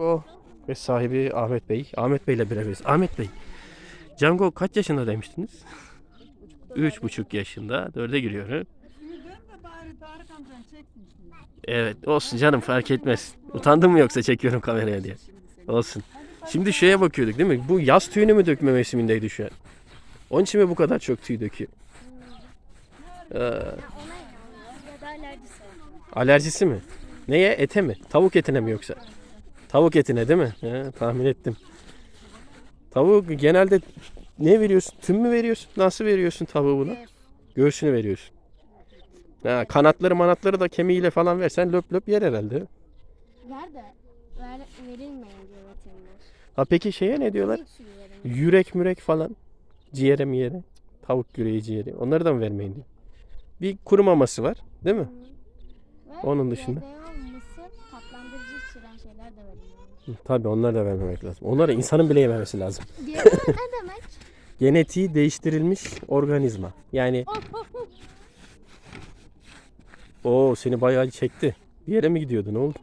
O ve sahibi Ahmet Bey. Ahmet Bey ile beraberiz. Ahmet Bey, Django kaç yaşında demiştiniz? Üç buçuk yaşında. Dörde giriyor. He? Evet olsun canım fark etmez. Utandın mı yoksa çekiyorum kameraya diye. Olsun. Şimdi şeye bakıyorduk değil mi? Bu yaz tüyünü mü dökme mevsimindeydi şu an? Onun için mi bu kadar çok tüy döküyor? Ee, alerjisi mi? Neye? Ete mi? Tavuk etine mi yoksa? Tavuk etine değil mi? He, tahmin ettim. Tavuk genelde ne veriyorsun? Tüm mü veriyorsun? Nasıl veriyorsun tavuğu buna? Göğsünü veriyorsun. Ha, kanatları manatları da kemiğiyle falan versen löp löp yer herhalde. Ver de ver, verilmeyin diyor veteriner. Ha peki şeye ne diyorlar? Yürek mürek falan. Ciğere mi yere? Tavuk yüreği ciğeri. Onları da mı vermeyin diyor. Bir kuru maması var değil mi? Onun dışında? İçeren şeyler de verilmiyor. Hı, Tabii onları da vermemek lazım. Onları insanın bile yememesi lazım. GDO ne demek? Genetiği değiştirilmiş organizma. Yani o seni bayağı çekti. Bir yere mi gidiyordu? Ne oldu?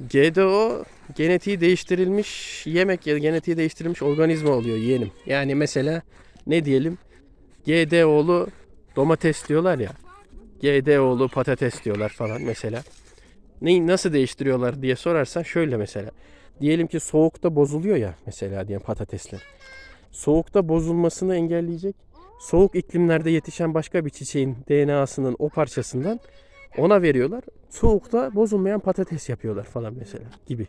GDO genetiği değiştirilmiş yemek ya genetiği değiştirilmiş organizma oluyor yeğenim. Yani mesela ne diyelim? GDO'lu domates diyorlar ya. GDO'lu patates diyorlar falan mesela. Neyi nasıl değiştiriyorlar diye sorarsan şöyle mesela. Diyelim ki soğukta bozuluyor ya mesela diyelim patatesler. Soğukta bozulmasını engelleyecek soğuk iklimlerde yetişen başka bir çiçeğin DNA'sının o parçasından ona veriyorlar. Soğukta bozulmayan patates yapıyorlar falan mesela gibi.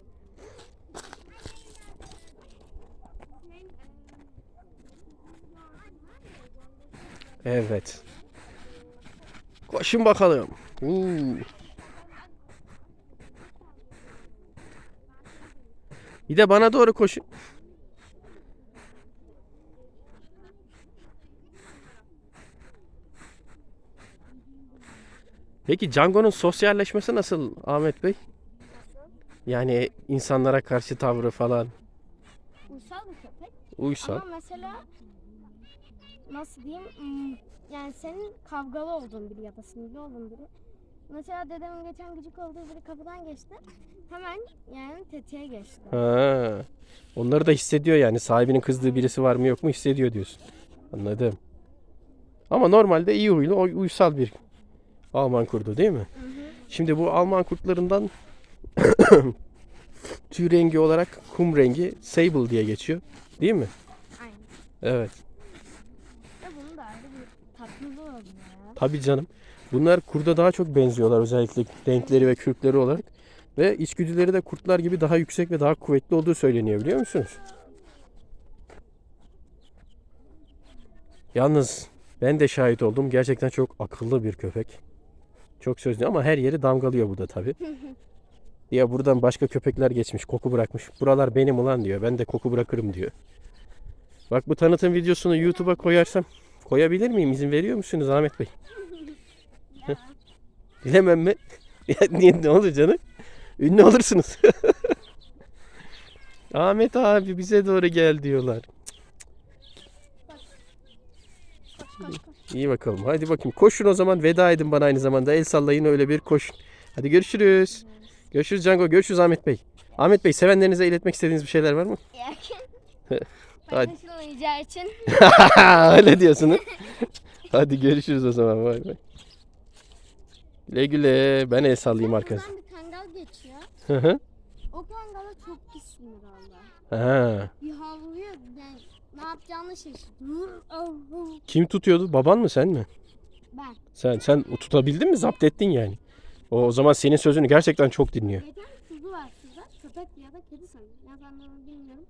Evet. Koşun bakalım. Uuu. Bir de bana doğru koşun. Peki Django'nun sosyalleşmesi nasıl Ahmet Bey? Yani insanlara karşı tavrı falan Uysal bir köpek. uysal. Ama mesela nasıl diyeyim hmm, yani senin kavgalı olduğun biri ya da sinirli olduğun biri. Mesela dedemin geçen gıcık olduğu biri kapıdan geçti. Hemen yani tetiğe geçti. Ha. Onları da hissediyor yani sahibinin kızdığı birisi var mı yok mu hissediyor diyorsun. Anladım. Ama normalde iyi huylu, uysal bir Alman kurdu değil mi? Şimdi bu Alman kurtlarından tüy rengi olarak kum rengi sable diye geçiyor. Değil mi? Aynen. Evet. Ve bunun da ayrı bir tatlılığı oluyor ya. Tabii canım. Bunlar kurda daha çok benziyorlar özellikle renkleri ve kürkleri olarak. Ve içgüdüleri de kurtlar gibi daha yüksek ve daha kuvvetli olduğu söyleniyor biliyor musunuz? Yalnız ben de şahit oldum. Gerçekten çok akıllı bir köpek. Çok sözlü ama her yeri damgalıyor bu da tabii. Ya buradan başka köpekler geçmiş, koku bırakmış. Buralar benim ulan diyor. Ben de koku bırakırım diyor. Bak bu tanıtım videosunu YouTube'a koyarsam koyabilir miyim? İzin veriyor musunuz Ahmet Bey? Bilemem mi? Niye ne olur canım? Ünlü olursunuz. Ahmet abi bize doğru gel diyorlar. İyi bakalım. Hadi bakayım. Koşun o zaman. Veda edin bana aynı zamanda. El sallayın öyle bir koşun. Hadi görüşürüz. Görüşürüz Django. Görüşürüz Ahmet Bey. Ahmet Bey sevenlerinize iletmek istediğiniz bir şeyler var mı? Hadi. paylaşılmayacağı için Öyle diyorsunuz. Hadi görüşürüz o zaman. Bay bay. Güle güle. Ben el sallayayım. Buradan bir kangal geçiyor. Hı hı. O kangala çok pis sinir oldu. Ha. Bir havlıyor yani ne yapacağını şaşırdı. Kim tutuyordu? Baban mı sen mi? Ben. Sen sen tutabildin mi? Zapt ettin yani. O, o zaman senin sözünü gerçekten çok dinliyor. Geçen kuzu var şurada. Köpek ya da kedi sanırım. Ya ben onu bilmiyorum.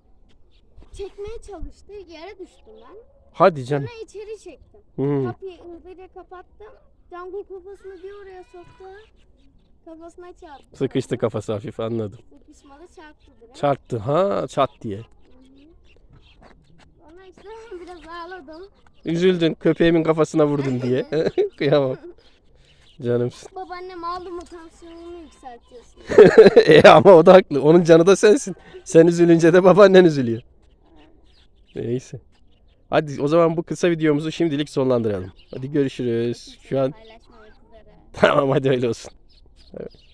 Çekmeye çalıştı. Yere düştüm ben. Hadi canım. Sonra içeri çektim. Hmm. Kapıyı hızlıca kapattım. Django kafasını bir oraya soktu. Kafasına çarptı. Sıkıştı kafası hafif anladım. Sıkışmadı çarptı direkt. Çarptı ha çat diye. Sonra işte biraz ağladım. Üzüldün köpeğimin kafasına vurdun diye. Kıyamam. Canımsın. Babaannem aldı mı tansiyonumu yükseltiyorsun. e ama o da haklı. Onun canı da sensin. Sen üzülünce de babaannen üzülüyor. Neyse. Hadi o zaman bu kısa videomuzu şimdilik sonlandıralım. Hadi görüşürüz. Şu an. Tamam hadi öyle olsun. Evet.